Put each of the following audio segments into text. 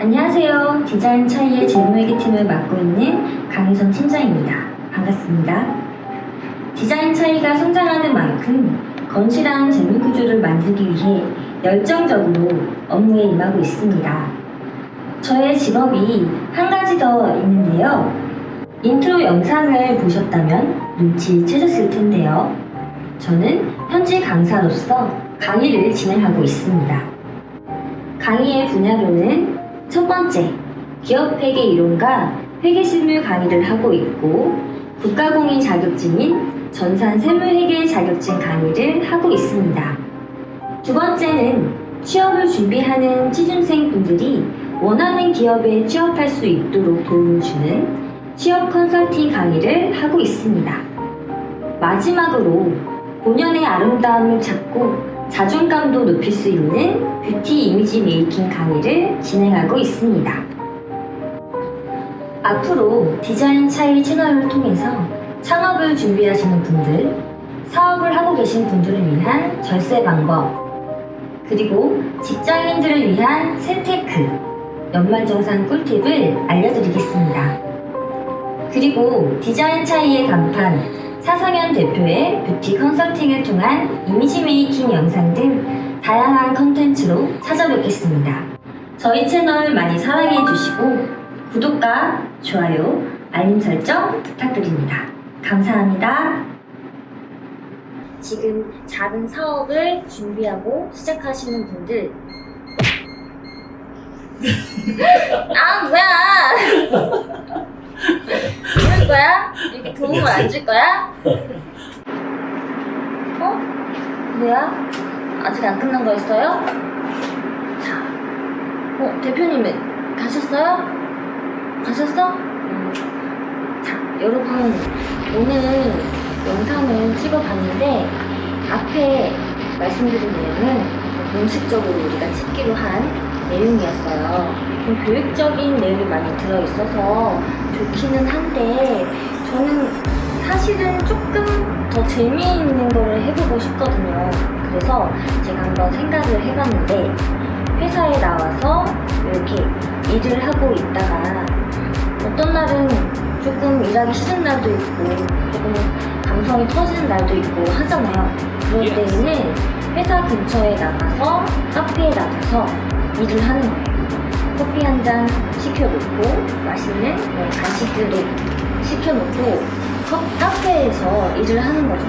안녕하세요. 디자인 차이의 재무회계팀을 맡고 있는 강희선 팀장입니다. 반갑습니다. 디자인 차이가 성장하는 만큼 건실한 재무 구조를 만들기 위해 열정적으로 업무에 임하고 있습니다. 저의 직업이 한 가지 더 있는데요. 인트로 영상을 보셨다면 눈치채셨을 텐데요. 저는 현지 강사로서 강의를 진행하고 있습니다. 강의의 분야로는 첫 번째, 기업회계 이론과 회계실무 강의를 하고 있고 국가공인 자격증인 전산 세무회계 자격증 강의를 하고 있습니다. 두 번째는 취업을 준비하는 취준생 분들이 원하는 기업에 취업할 수 있도록 도움을 주는 취업 컨설팅 강의를 하고 있습니다. 마지막으로 본연의 아름다움을 찾고 자존감도 높일 수 있는 뷰티 이미지 메이킹 강의를 진행하고 있습니다. 앞으로 디자인 차이 채널을 통해서 창업을 준비하시는 분들, 사업을 하고 계신 분들을 위한 절세 방법, 그리고 직장인들을 위한 세테크, 연말정산 꿀팁을 알려드리겠습니다. 그리고 디자인 차이의 간판, 사상현 대표의 뷰티 컨설팅을 통한 이미지 메이킹 영상 등 다양한 컨텐츠로 찾아뵙겠습니다. 저희 채널 많이 사랑해 주시고 구독과 좋아요, 알림 설정 부탁드립니다. 감사합니다. 지금 작은 사업을 준비하고 시작하시는 분들 아 뭐야 줄 거야? 이렇게 도움을 안 줄 거야? 어? 뭐야? 아직 안 끝난 거였어요? 자, 어 대표님은 가셨어요? 가셨어? 음. 자, 여러분 오늘 영상을 찍어봤는데 앞에 말씀드린 내용은 공식적으로 우리가 찍기로 한 내용이었어요. 좀 교육적인 내용이 많이 들어있어서 좋기는 한데 저는 사실은 조금 더 재미있는 거를 해보고 싶거든요. 그래서 제가 한번 생각을 해봤는데 회사에 나와서 이렇게 일을 하고 있다가 어떤 날은 조금 일하기 싫은 날도 있고 조금 감성이 터지는 날도 있고 하잖아요. 그럴 예. 때에는 회사 근처에 나가서 카페에 나가서 일을 하는 거예요. 커피 한 잔 시켜놓고 맛있는 뭐 간식들도 시켜놓고 컵- 카페에서 일을 하는 거죠.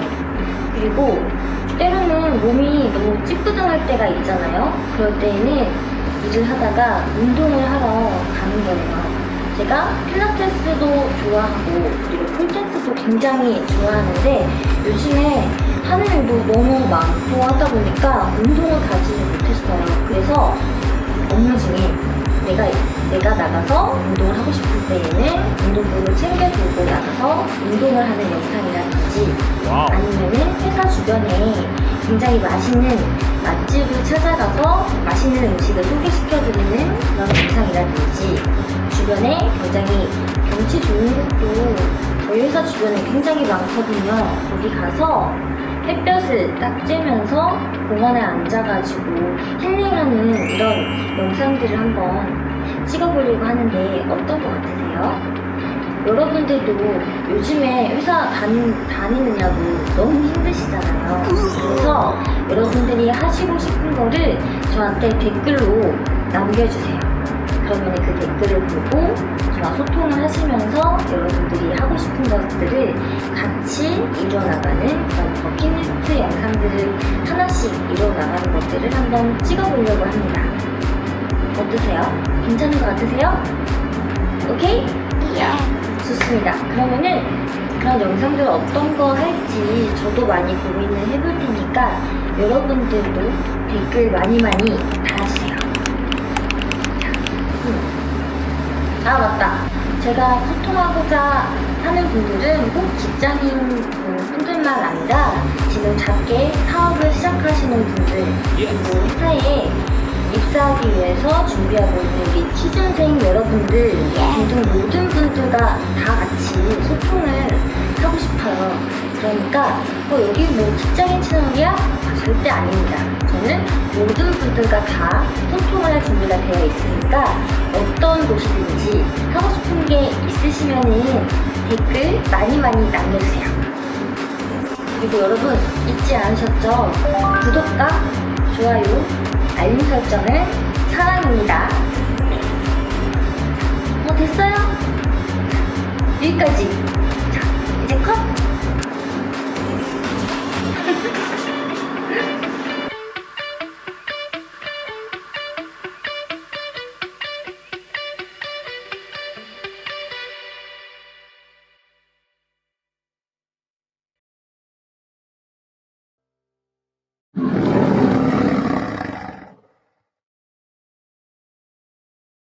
그리고 때로는 몸이 너무 찌뿌둥할 때가 있잖아요. 그럴 때에는 일을 하다가 운동을 하러 가는 거예요. 제가 필라테스도 좋아하고 그리고 폴댄스도 굉장히 좋아하는데 요즘에 하는 일도 너무 많고 하다 보니까 운동을 가지 못했어요. 그래서 업무 중에 내가 내가 나가서 운동을 하고 싶을 때에는 운동복을 챙겨들고 나가서 운동을 하는 영상이라든지. 아니면은 회사 주변에 굉장히 맛있는 맛집을 찾아가서 맛있는 음식을 소개시켜드리는 그런 영상이라든지 주변에 굉장히 경치 좋은 곳도 저희 회사 주변에 굉장히 많거든요. 거기 가서 햇볕을 딱 쬐면서 공원에 앉아가지고 힐링하는 이런 영상들을 한번 찍어보려고 하는데 어떤 것 같으세요? 여러분들도 요즘에 회사 다니, 다니느냐고 너무 힘드시잖아요. 그래서 여러분들이 하시고 싶은 거를 저한테 댓글로 남겨주세요. 그러면 그 댓글을 보고 소통을 하시면서 여러분들이 하고 싶은 것들을 같이 이뤄나가는 그런 버킷리스트 영상들을 하나씩 이뤄나가는 것들을 한번 찍어보려고 합니다. 어떠세요? 괜찮은 것 같으세요? 오케이? 좋습니다. 그러면은 그런 영상들 어떤 거 할지 저도 많이 고민을 해볼 테니까 여러분들도 댓글 많이 많이 달아주세요. 자, 음. 아 맞다. 제가 소통하고자 하는 분들은 꼭 직장인 분들만 아니라 지금 작게 사업을 시작하시는 분들 그리고 회사에 입사하기 위해서 준비하고 있는 우리 취준생 여러분들 모든 모든 분들과 다 같이 싶어요. 그러니까 어, 여기 뭐 직장인? 아, 절대 아닙니다. 저는 모든 분들과 다 소통을 할 준비가 되어 있으니까 어떤 곳이든지 하고 싶은 게 있으시면은 댓글 많이 많이 남겨주세요. 그리고 여러분 잊지 않으셨죠? 구독과 좋아요, 알림 설정을 사랑합니다. 어 됐어요? 여기까지.